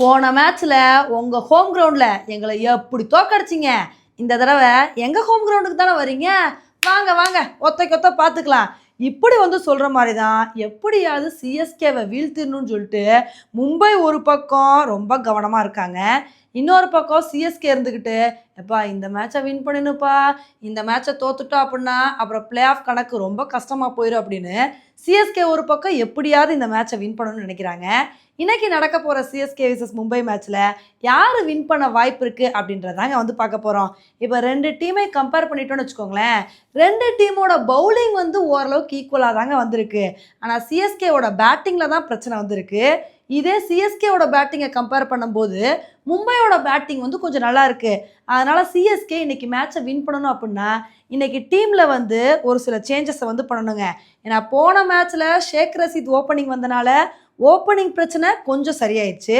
போன மேட்ச்ல உங்க ஹோம் கிரவுண்ட்ல எங்களை எப்படி தோக்கடிச்சிங்க இந்த தடவை எங்க ஹோம் கிரவுண்டுக்கு தானே வரீங்க வாங்க வாங்க ஒத்தைக்கு ஒத்த பார்த்துக்கலாம். இப்படி வந்து சொல்கிற மாதிரி தான் எப்படியாவது சிஎஸ்கேவை வீழ்த்திடணும்னு சொல்லிட்டு மும்பை ஒரு பக்கம் ரொம்ப கவனமாக இருக்காங்க. இன்னொரு பக்கம் சிஎஸ்கே இருந்துக்கிட்டு எப்பா இந்த மேட்சை வின் பண்ணினுப்பா இந்த மேட்சை தோத்துட்டோம் அப்படின்னா அப்புறம் பிளே ஆஃப் கணக்கு ரொம்ப கஷ்டமாக போயிடும் அப்படின்னு சிஎஸ்கே ஒரு பக்கம் எப்படியாவது இந்த மேட்சை வின் பண்ணணும்னு நினைக்கிறாங்க. இன்னைக்கு நடக்க போகிற சிஎஸ்கே விசஸ் மும்பை மேட்ச்சில் யார் வின் பண்ண வாய்ப்பு இருக்குது அப்படின்றதாங்க வந்து பார்க்க போகிறோம் இப்போ ரெண்டு டீமை கம்பேர் பண்ணிட்டோம்னு வச்சுக்கோங்களேன் ரெண்டு டீமோட பவுலிங் வந்து ஓரளவுக்கு ஈக்குவலாக தாங்க வந்திருக்கு. ஆனால் சிஎஸ்கேவோட பேட்டிங்கில் தான் பிரச்சனை வந்திருக்கு. இதே சிஎஸ்கேவோட பேட்டிங்கை கம்பேர் பண்ணும்போது மும்பையோட பேட்டிங் வந்து கொஞ்சம் நல்லா இருக்கு. அதனால சிஎஸ்கே இன்னைக்கு மேட்சை வின் பண்ணணும் அப்படின்னா இன்னைக்கு டீம்ல வந்து ஒரு சில சேஞ்சஸை வந்து பண்ணணுங்க. ஏன்னா போன மேட்ச்ல ஷேக் ரசீத் ஓப்பனிங் வந்தனால ஓப்பனிங் பிரச்சனை கொஞ்சம் சரியாயிடுச்சு.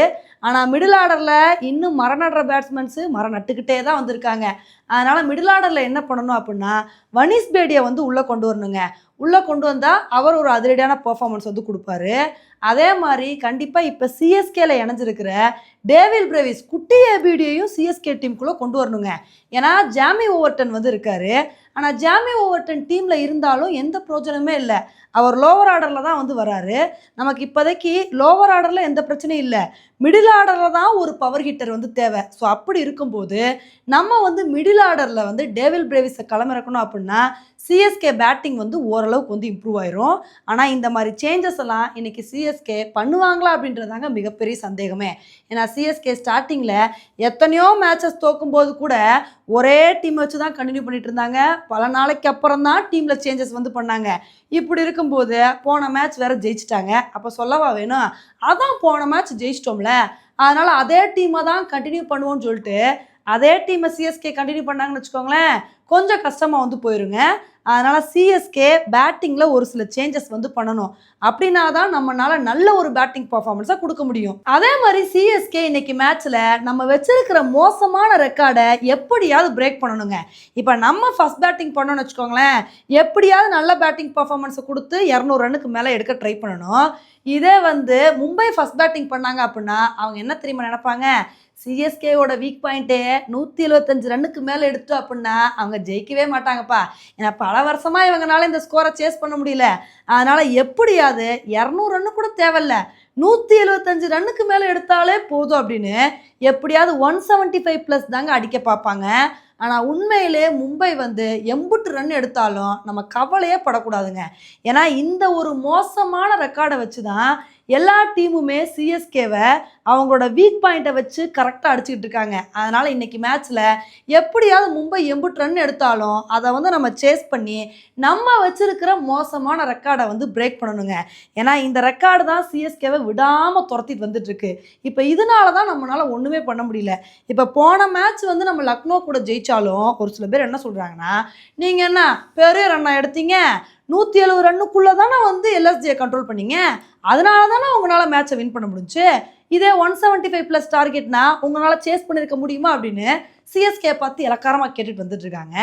ஆனால் மிடில் ஆர்டரில் இன்னும் மரம் நடுற பேட்ஸ்மேன்ஸு மரம் நட்டுக்கிட்டே தான் வந்திருக்காங்க. அதனால் மிடில் ஆர்டரில் என்ன பண்ணணும் அப்படின்னா வனிஸ் பேடியை வந்து உள்ளே கொண்டு வரணுங்க. உள்ளே கொண்டு வந்தால் அவர் ஒரு அதிரடியான பர்ஃபார்மன்ஸ் வந்து கொடுப்பாரு. அதே மாதிரி கண்டிப்பாக இப்போ சிஎஸ்கேல இணைஞ்சிருக்கிற டேவில் பிரேவிஸ் குட்டி ஏபிடியையும் சிஎஸ்கே டீமுக்குள்ளே கொண்டு வரணுங்க. ஏன்னா ஜாமி ஓவர்டன் வந்து இருக்காரு. ஆனால் ஜாமி ஓவர்டன் டீமில் இருந்தாலும் எந்த பிரோஜனமே இல்லை. அவர் லோவர் ஆர்டரில் தான் வந்து வராரு. நமக்கு இப்போதைக்கு லோவர் ஆர்டரில் எந்த பிரச்சனையும் இல்லை. மிடில் ஆர்டரில் தான் ஒரு பவர் ஹிட்டர் வந்து தேவை. ஸோ அப்படி இருக்கும்போது நம்ம வந்து மிடில் ஆர்டரில் வந்து டேவில் பிரேவிஸை களமிறக்கணும் அப்படின்னா சிஎஸ்கே பேட்டிங் வந்து ஓரளவுக்கு வந்து இம்ப்ரூவ் ஆயிரும். ஆனால் இந்த மாதிரி சேஞ்சஸ் எல்லாம் இன்னைக்கு சிஎஸ்கே பண்ணுவாங்களா அப்படின்றதாங்க மிகப்பெரிய சந்தேகமே. ஏன்னா சிஎஸ்கே ஸ்டார்டிங்கில் எத்தனையோ மேட்சஸ் தோக்கும்போது கூட ஒரே டீம் வச்சு தான் கண்டினியூ பண்ணிட்டு இருந்தாங்க பல நாளைக்கு அப்புறம் தான் டீமில் சேஞ்சஸ் வந்து பண்ணாங்க. இப்படி இருக்கும்போது போன மேட்ச் வேற ஜெயிச்சிட்டாங்க. அப்போ சொல்லவா வேணும்? அதான் போன மேட்ச் ஜெயிச்சிட்டோம்ல. அதனால் அதே டீமை தான் கண்டினியூ பண்ணுவோம்னு சொல்லிட்டு அதே டீமை சிஎஸ்கே கண்டினியூ பண்ணாங்கன்னு வச்சுக்கோங்களேன் கொஞ்சம் கஷ்டமாக வந்து போயிருங்க. அதனால் சிஎஸ்கே பேட்டிங்கில் ஒரு சில சேஞ்சஸ் வந்து பண்ணணும். அப்படின்னா தான் நம்மளால் நல்ல ஒரு பேட்டிங் பர்ஃபார்மன்ஸை கொடுக்க முடியும். அதே மாதிரி சிஎஸ்கே இன்னைக்கு மேட்ச்சில் நம்ம வச்சிருக்கிற மோசமான ரெக்கார்டை எப்படியாவது பிரேக் பண்ணணுங்க. இப்போ நம்ம ஃபர்ஸ்ட் பேட்டிங் பண்ணோம்னு வச்சுக்கோங்களேன் எப்படியாவது நல்ல பேட்டிங் பர்ஃபார்மன்ஸை கொடுத்து இரநூறு ரன்னுக்கு மேலே எடுக்க ட்ரை பண்ணணும். இதே வந்து மும்பை ஃபஸ்ட் பேட்டிங் பண்ணாங்க அப்படின்னா அவங்க என்ன தெரியுமா நினைப்பாங்க? சிஎஸ்கேவோட வீக் பாயிண்ட்டே நூற்றி எழுபத்தஞ்சு ரன்னுக்கு மேலே எடுத்தோம் அப்படின்னா அவங்க ஜெயிக்கவே மாட்டாங்கப்பா. ஏன்னா பல வருஷமாக இவங்கனால இந்த ஸ்கோரை சேஸ் பண்ண முடியல. அதனால் எப்படியாவது இரநூறு ரன்னு கூட தேவையில்ல. நூற்றி எழுபத்தஞ்சு ரன்னுக்கு மேலே எடுத்தாலே போதும் அப்படின்னு எப்படியாவது ஒன் செவன்ட்டி ஃபைவ் ப்ளஸ் தாங்க அடிக்க பார்ப்பாங்க. ஆனால் உண்மையிலே மும்பை வந்து எம்புட்டு ரன் எடுத்தாலும் நம்ம கவலையே படக்கூடாதுங்க. ஏன்னா இந்த ஒரு மோசமான ரெக்கார்டை வச்சு தான் எல்லா டீமுமே சிஎஸ்கேவை அவங்களோட வீக் பாயிண்ட்டை வச்சு கரெக்டாக அடிச்சுக்கிட்டு இருக்காங்க. அதனால் இன்னைக்கு மேட்ச்சில் எப்படியாவது மும்பை எம்புட்டு ரன் எடுத்தாலும் அதை வந்து நம்ம சேஸ் பண்ணி நம்ம வச்சுருக்கிற மோசமான ரெக்கார்டை வந்து பிரேக் பண்ணணுங்க. ஏன்னா இந்த ரெக்கார்டு தான் சிஎஸ்கேவை விடாமல் துரத்திட்டு வந்துட்டுருக்கு. இப்போ இதனால தான் நம்மளால் ஒன்றுமே பண்ண முடியல. இப்போ போன மேட்ச் வந்து நம்ம லக்னோ கூட ஜெயித்தாலும் ஒரு சில பேர் என்ன சொல்கிறாங்கன்னா நீங்கள் என்ன பெரிய ரன்னா எடுத்தீங்க? நூற்றி எழுபது ரன்னுக்குள்ளே தானே வந்து எல்எஸ்ஜியை கண்ட்ரோல் பண்ணீங்க. அதனால தானே உங்களால் மேட்சை வின் பண்ண முடிஞ்சு. இதே ஒன் செவன்ட்டி ஃபைவ் ப்ளஸ் டார்கெட்னா உங்களால் சேஸ் பண்ணியிருக்க முடியுமா அப்படின்னு சிஎஸ்கே பார்த்து இலக்காரமாக கேட்டுட்டு வந்துட்டு இருக்காங்க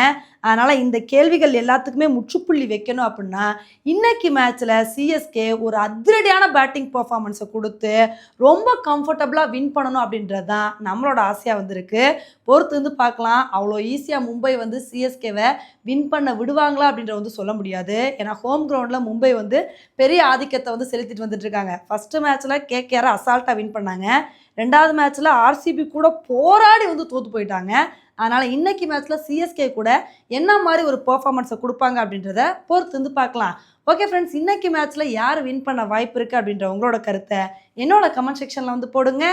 அதனால் இந்த கேள்விகள் எல்லாத்துக்குமே முற்றுப்புள்ளி வைக்கணும் அப்படின்னா இன்னைக்கு மேட்ச்சில் சிஎஸ்கே ஒரு அதிரடியான பேட்டிங் பர்ஃபார்மன்ஸை கொடுத்து ரொம்ப கம்ஃபர்டபுளாக வின் பண்ணணும் அப்படின்றது தான் நம்மளோட ஆசையாக வந்திருக்கு. பொறுத்து வந்து பார்க்கலாம். அவ்வளோ ஈஸியாக மும்பை வந்து சிஎஸ்கேவை வின் பண்ண விடுவாங்களா அப்படின்ற வந்து சொல்ல முடியாது. ஏன்னா ஹோம் கிரவுண்டில் மும்பை வந்து பெரிய ஆதிக்கத்தை வந்து செலுத்திட்டு வந்துட்டு இருக்காங்க ஃபஸ்ட்டு மேட்ச்சில் கேகேஆர் அசால்ட்டாக வின் பண்ணாங்க. ரெண்டாவது மேட்ச்சில் ஆர்சிபி கூட போராடி வந்து தோற்று போயிட்டாங்க. அதனால் இன்னைக்கு மேட்ச்சில் சிஎஸ்கே கூட என்ன மாதிரி ஒரு பர்ஃபார்மன்ஸை கொடுப்பாங்க அப்படின்றத பொறுத்து வந்து பார்க்கலாம். ஓகே ஃப்ரெண்ட்ஸ் இன்னைக்கு மேட்ச்சில் யார் வின் பண்ண வாய்ப்பு இருக்குது அப்படின்ற உங்களோட கருத்தை என்னோட கமெண்ட் செக்ஷனில் வந்து போடுங்க.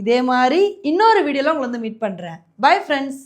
இதே மாதிரி இன்னொரு வீடியோவில் உங்களை வந்து மீட் பண்ணுறேன் பை ஃப்ரெண்ட்ஸ்